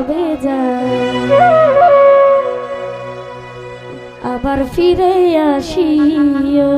যাবে যায়? আবার ফিরে আসিও।